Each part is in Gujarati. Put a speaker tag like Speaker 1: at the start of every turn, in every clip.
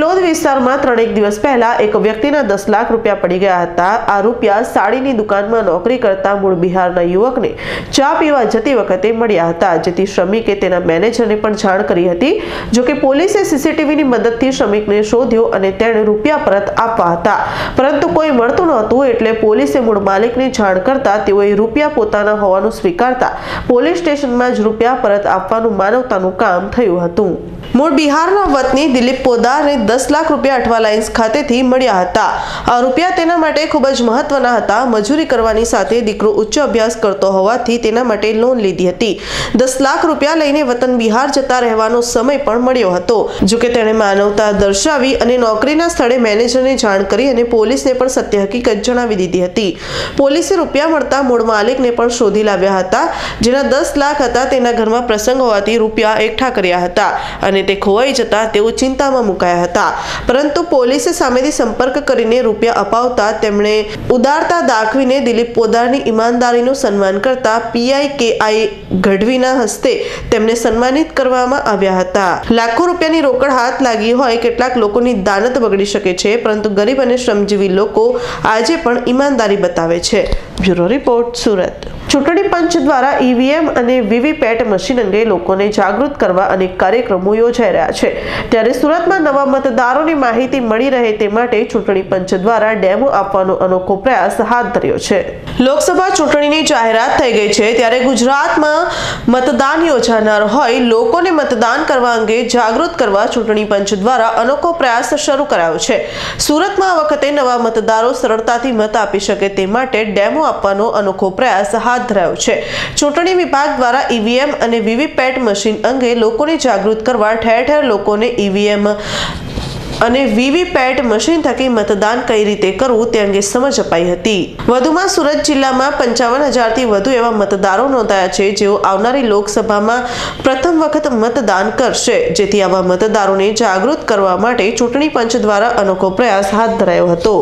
Speaker 1: લોધ વિસ્તારમાં ત્રણેક દિવસ પહેલા એક વ્યક્તિના દસ લાખ રૂપિયા પડી ગયા હતા. આ રૂપિયા સાડીની દુકાનમાં નોકરી કરતા મૂળ બિહારના યુવકને ચા પીવા જતી વખતે મળ્યા હતા. જેથી શ્રમિકે તેના મેનેજરને પણ જાણ કરી હતી જોકે પોલીસે સીસીટીવીની મદદથી શ્રમિકને શોધ્યો અને તેણે રૂપિયા પરત આપવા હતા. પરંતુ કોઈ મળતું નહોતું એટલે પોલીસે મૂળ માલિકને જાણ કરતા તેઓએ રૂપિયા પોતાના હોવાનું સ્વીકારતા પોલીસ સ્ટેશનમાં જ રૂપિયા પરત આપવાનું માનવતાનું કામ થયું હતું. મૂળ બિહારના વતની દિલીપ પોદારને દસ લાખ રૂપિયા અઠવા લાઇન્સ ખાતેથી મળ્યા હતા. આ રૂપિયા તેના માટે ખૂબ જ મહત્વના હતા. મજૂરી કરવાની સાથે દીકરો ઉચ્ચ અભ્યાસ કરતો હોવાથી તેના માટે લોન લીધી હતી. દસ લાખ રૂપિયા લઈને વતન બિહાર જતા રહેવાનો સમય પણ મળ્યો હતો. જોકે તેણે માનવતા દર્શાવી અને નોકરીના સ્થળે મેનેજરને જાણ કરી અને પોલીસને પણ સત્ય હકીકત જણાવી દીધી હતી. પોલીસે રૂપિયા મળતા મૂળ માલિકને પણ શોધી લાવ્યા હતા, જેના દસ લાખ હતા તેના ઘરમાં પ્રસંગ હોવાથી રૂપિયા એકઠા કર્યા હતા અને તે ખોવાઈ જતા તેઓ ચિંતામાં મુકાયા હતા. પરંતુ પોલીસે સામેથી સંપર્ક કરીને રૂપિયા અપાવતા તેમણે ઉદારતા દાખવીને દિલીપ પોદારની ઈમાનદારીનું સન્માન કરતા પીઆઈ કે આઈ ગઢવીના હસ્તે તેમને સન્માનિત કરવામાં આવ્યા હતા. લાખો રૂપિયાની રોકડ હાથ લાગી હોય કેટલાક લોકોની દાનત બગડી શકે છે, પરંતુ ગરીબ અને શ્રમજીવી લોકો આજે પણ ઈમાનદારી બતાવે છે. Bureau report Surat. ચૂંટણી પંચ દ્વારા ઈવીએમ અને વીવીપેટ મશીન અંગે લોકોને જાગૃત કરવા અનેક કાર્યક્રમો યોજાઈ રહ્યા છે. ત્યારે સુરતમાં નવા મતદારોની માહિતી મળી રહે તે માટે ચૂંટણી પંચ દ્વારા ડેમો આપવાનો અનોખો પ્રયાસ હાથ ધર્યો છે. લોકસભા ચૂંટણીની જાહેરાત થઈ ગઈ છે ત્યારે ગુજરાતમાં મતદાન યોજાનાર હોય લોકોને મતદાન કરવા અંગે જાગૃત કરવા ચૂંટણી પંચ દ્વારા અનોખો પ્રયાસ શરૂ કરાયો છે. સુરતમાં આ વખતે નવા મતદારો સરળતાથી મત આપી શકે તે માટે ડેમો આપવાનો અનોખો પ્રયાસ હાથ ધરાયો છે. ચૂંટણી વિભાગ દ્વારા ઈવીએમ અને વીવીપેટ મશીન અંગે લોકોને જાગૃત કરવા ઠેર ઠેર લોકોને ઈવીએમ અને વીવીપેટ મશીન થકી મતદાન કઈ રીતે કરવું તે અંગે સમજ અપાઈ હતી. વધુમાં સુરત જિલ્લામાં પંચાવન હજારથી વધુ એવા મતદારો નોંધાયા છે જેઓ આવનારી લોકસભામાં પ્રથમ વખત મતદાન કરશે, જેથી આવા મતદારોને જાગૃત કરવા માટે ચૂંટણી પંચ દ્વારા અનોખો પ્રયાસ હાથ ધરાયો હતો.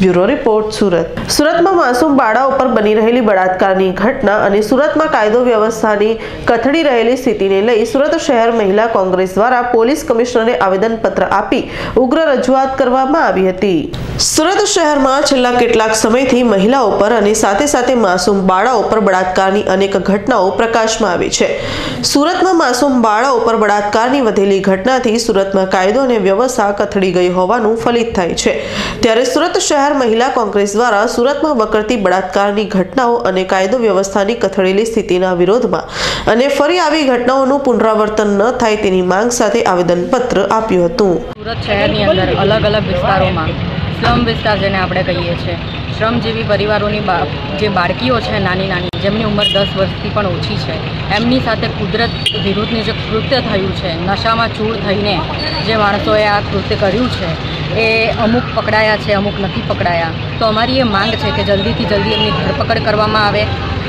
Speaker 1: Bureau report, Surat. સુરતમાં માસૂમ બાળા ઉપર બની રહેલી બળાત્કારની ઘટના અને સુરતમાં કાયદો વ્યવસ્થાની કથળી રહેલી સ્થિતિને લઈ સુરત શહેર મહિલા કોંગ્રેસ દ્વારા પોલીસ કમિશનરને આવેદનપત્ર આપી ઉગ્ર રજૂઆત કરવામાં આવી હતી. સુરત શહેરમાં છેલ્લા કેટલાક સમયથી મહિલાઓ પર અને સાથે સાથે માસૂમ બાળાઓ પર બળાત્કારની અનેક ઘટનાઓ પ્રકાશમાં આવી છે. સુરતમાં માસૂમ બાળાઓ પર બળાત્કારની વધેલી ઘટનાથી સુરતમાં કાયદો અને વ્યવસ્થા કથળી ગઈ હોવાનું ફલિત થાય છે. ત્યારે સુરત શહેર મહિલા કોંગ્રેસ દ્વારા સુરતમાં વકરતી બળાત્કારની ઘટનાઓ અને કાયદો વ્યવસ્થાની કથળેલી સ્થિતિના વિરોધમાં અને ફરી આવી ઘટનાઓનું પુનરાવર્તન ન થાય તેની માંગ સાથે આવેદનપત્ર આપ્યું હતું.
Speaker 2: સુરત શહેરની અંદર અલગ અલગ વિસ્તારોમાં સ્લમ વિસ્તાર જેને આપણે કહીએ છીએ. શ્રમજીવી પરિવારોની જે બાળકીઓ છે નાની નાની, જેમની ઉંમર દસ વર્ષથી પણ ઓછી છે, એમની સાથે કુદરત વિરુદ્ધની જે કૃત્ય થયું છે, નશામાં ચૂર થઈને જે માણસોએ આ કૃત્ય કર્યું છે, એ અમુક પકડાયા છે, અમુક નથી પકડાયા. તો અમારી એ માંગ છે કે જલ્દીથી જલ્દી એમની ધરપકડ કરવામાં આવે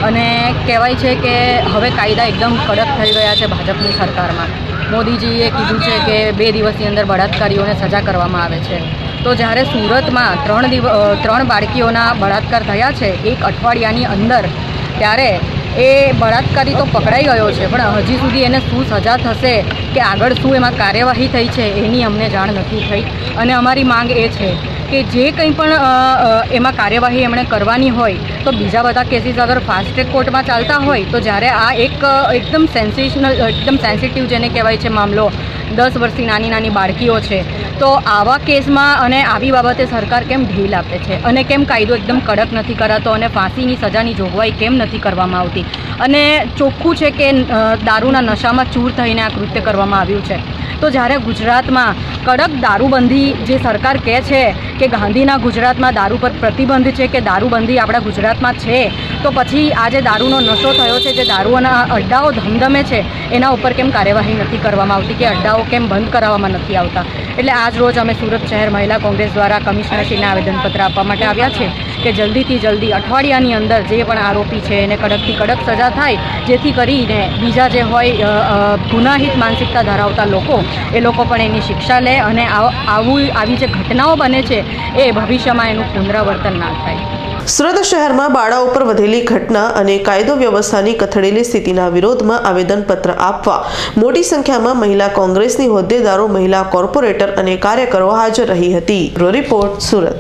Speaker 2: અને કહેવાય છે કે હવે કાયદા એકદમ કડક થઈ ગયા છે ભાજપની સરકારમાં. મોદીજીએ કીધું છે કે બે દિવસની અંદર બળાત્કારીઓને સજા કરવામાં આવે છે. તો જ્યારે સુરતમાં ત્રણ દિવ ત્રણ બાળકીઓના બળાત્કાર થયા છે, એક અઠવાડિયાની અંદર, ત્યારે એ બળાત્કારી તો પકડાઈ ગયો છે, પણ હજી સુધી એને શું સજા થશે કે આગળ શું એમાં કાર્યવાહી થઈ છે એની અમને જાણ નથી થઈ. અને અમારી માંગ એ છે કે જે કંઈ પણ એમાં કાર્યવાહી એમણે કરવાની હોય, તો બીજા બધા કેસીસ અગર ફાસ્ટ ટ્રેક કોર્ટમાં ચાલતા હોય, તો જ્યારે આ એક એકદમ સેન્સેશનલ એકદમ સેન્સિટિવ જેને કહેવાય છે મામલો દસ વર્ષથી નાની નાની બાળકીઓ છે. તો આવા કેસમાં અને આવી બાબતે સરકાર કેમ ઢીલ આપે છે? અને કેમ કાયદો એકદમ કડક નથી કરાતો અને ફાંસીની સજાની જોગવાઈ કેમ નથી કરવામાં આવતી? અને ચોખ્ખું છે કે દારૂના નશામાં ચૂર થઈને આ કૃત્ય કરવામાં આવ્યું છે. તો જ્યારે ગુજરાતમાં કડક દારૂબંધી જે સરકાર કહે છે કે ગાંધીના ગુજરાતમાં દારૂ પર પ્રતિબંધ છે કે દારૂબંધી આપણા ગુજરાતમાં છે તો પછી આ જે દારૂનો નશો થયો છે, જે દારૂઓના અડ્ડાઓ ધમધમે છે, એના ઉપર કેમ કાર્યવાહી નથી કરવામાં આવતી કે અડ્ડાઓ કેમ બંધ કરાવવામાં નથી આવતા? એટલે આજ રોજ અમે સુરત શહેર મહિલા કોંગ્રેસ દ્વારા કમિશનરશ્રીને આવેદનપત્ર આપવા માટે આવ્યા છે કે જલ્દીથી જલ્દી અઠવાડિયાની અંદર જે પણ આરોપી છે, એને કડકથી કડક સજા થાય, જેથી કરીને બીજા જે હોય ગુનાહિત માનસિકતા ધરાવતા લોકો, એ લોકો પણ એની શિક્ષા લે અને આવું, આવી જે ઘટનાઓ બને છે, એ ભવિષ્યમાં એનું પુનરાવર્તન ના થાય.
Speaker 1: સુરત શહેરમાં બાળા ઉપર વધેલી ઘટના અને કાયદો વ્યવસ્થાની કથળેલી સ્થિતિના વિરોધમાં આવેદનપત્ર આપવા મોટી સંખ્યામાં મહિલા કોંગ્રેસની હોદ્દેદારો, મહિલા કોર્પોરેટર અને કાર્યકરો હાજર રહી હતી. રિપોર્ટ સુરત.